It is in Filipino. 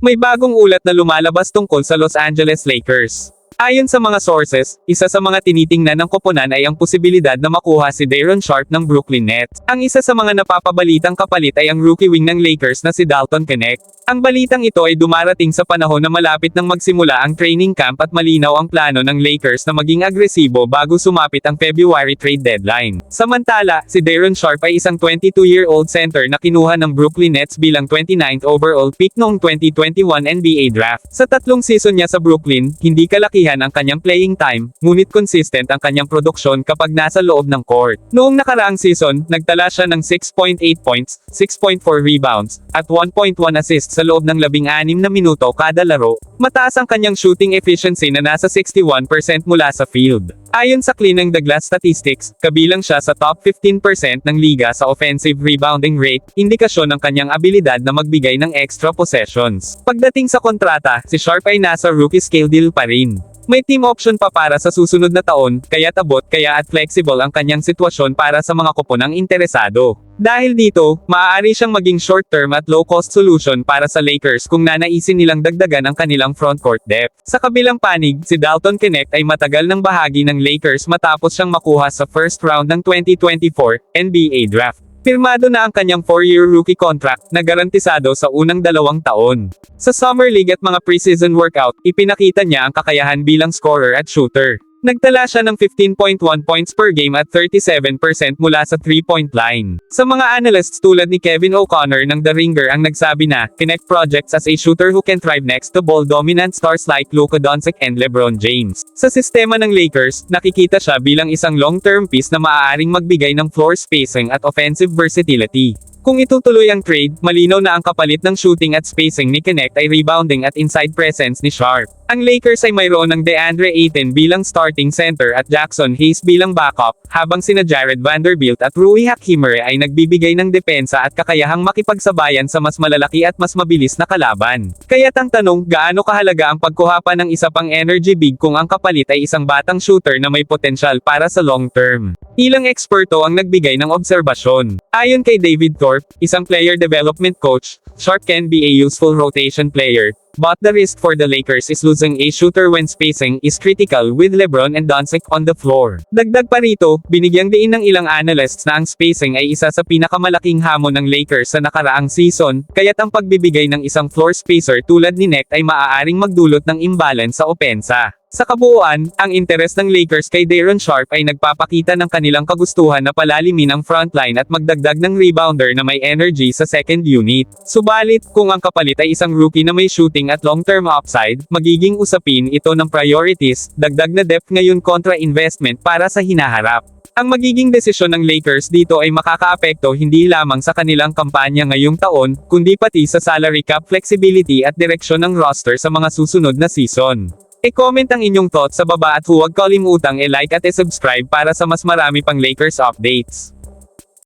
May bagong ulat na lumalabas tungkol sa Los Angeles Lakers. Ayon sa mga sources, isa sa mga tinitingnan ng koponan ay ang posibilidad na makuha si Daron Sharp ng Brooklyn Nets. Ang isa sa mga napapabalitang kapalit ay ang rookie wing ng Lakers na si Dalton Connect. Ang balitang ito ay dumarating sa panahon na malapit nang magsimula ang training camp at malinaw ang plano ng Lakers na maging agresibo bago sumapit ang February trade deadline. Samantala, si Daron Sharp ay isang 22-year-old center na kinuha ng Brooklyn Nets bilang 29th overall pick noong 2021 NBA draft. Sa tatlong season niya sa Brooklyn, hindi kalakihan ang kanyang playing time, ngunit consistent ang kanyang produksyon kapag nasa loob ng court. Noong nakaraang season, nagtala siya ng 6.8 points, 6.4 rebounds, at 1.1 assists sa loob ng 16 na minuto kada laro. Mataas ang kanyang shooting efficiency na nasa 61% mula sa field. Ayon sa Clean ng The Glass Statistics, kabilang siya sa top 15% ng liga sa offensive rebounding rate, indikasyon ng kanyang abilidad na magbigay ng extra possessions. Pagdating sa kontrata, si Sharp ay nasa rookie scale deal pa rin. May team option pa para sa susunod na taon, kaya tabot kaya at flexible ang kanyang sitwasyon para sa mga koponang interesado. Dahil dito, maaari siyang maging short-term at low-cost solution para sa Lakers kung nanaisin nilang dagdagan ang kanilang frontcourt depth. Sa kabilang panig, si Dalton Connect ay matagal ng bahagi ng Lakers matapos siyang makuha sa first round ng 2024 NBA Draft. Pirmado na ang kanyang 4-year rookie contract na garantisado sa unang dalawang taon. Sa Summer League at mga preseason workout, ipinakita niya ang kakayahan bilang scorer at shooter. Nagtala siya ng 15.1 points per game at 37% mula sa 3-point line. Sa mga analysts tulad ni Kevin O'Connor ng The Ringer ang nagsabi na, connect projects as a shooter who can thrive next to ball dominant stars like Luka Doncic and LeBron James. Sa sistema ng Lakers, nakikita siya bilang isang long-term piece na maaaring magbigay ng floor spacing at offensive versatility. Kung itutuloy ang trade, malinaw na ang kapalit ng shooting at spacing ni Connect ay rebounding at inside presence ni Sharp. Ang Lakers ay mayroon ng DeAndre Ayton bilang starting center at Jackson Hayes bilang backup, habang sina Jared Vanderbilt at Rui Hachimere ay nagbibigay ng depensa at kakayahang makipagsabayan sa mas malalaki at mas mabilis na kalaban. Kaya't ang tanong, gaano kahalaga ang pagkuha pa ng isa pang energy big kung ang kapalit ay isang batang shooter na may potensyal para sa long term? Ilang eksperto ang nagbigay ng obserbasyon. Ayon kay David Thorpe, isang player development coach, Sharp can be a useful rotation player, but the risk for the Lakers is losing a shooter when spacing is critical with LeBron and Doncic on the floor. Dagdag pa rito, binigyang diin ng ilang analysts na ang spacing ay isa sa pinakamalaking hamon ng Lakers sa nakaraang season, kaya't ang pagbibigay ng isang floor spacer tulad ni Neck ay maaaring magdulot ng imbalance sa opensa. Sa kabuuan, ang interes ng Lakers kay Daron Sharp ay nagpapakita ng kanilang kagustuhan na palalimin ang frontline at magdagdag ng rebounder na may energy sa second unit. Subalit, kung ang kapalit ay isang rookie na may shooting at long-term upside, magiging usapin ito ng priorities, dagdag na depth ngayon kontra investment para sa hinaharap. Ang magiging desisyon ng Lakers dito ay makakaapekto hindi lamang sa kanilang kampanya ngayong taon, kundi pati sa salary cap flexibility at direksyon ng roster sa mga susunod na season. E-comment ang inyong thoughts sa baba at huwag kalimutang e-like at e-subscribe para sa mas marami pang Lakers updates.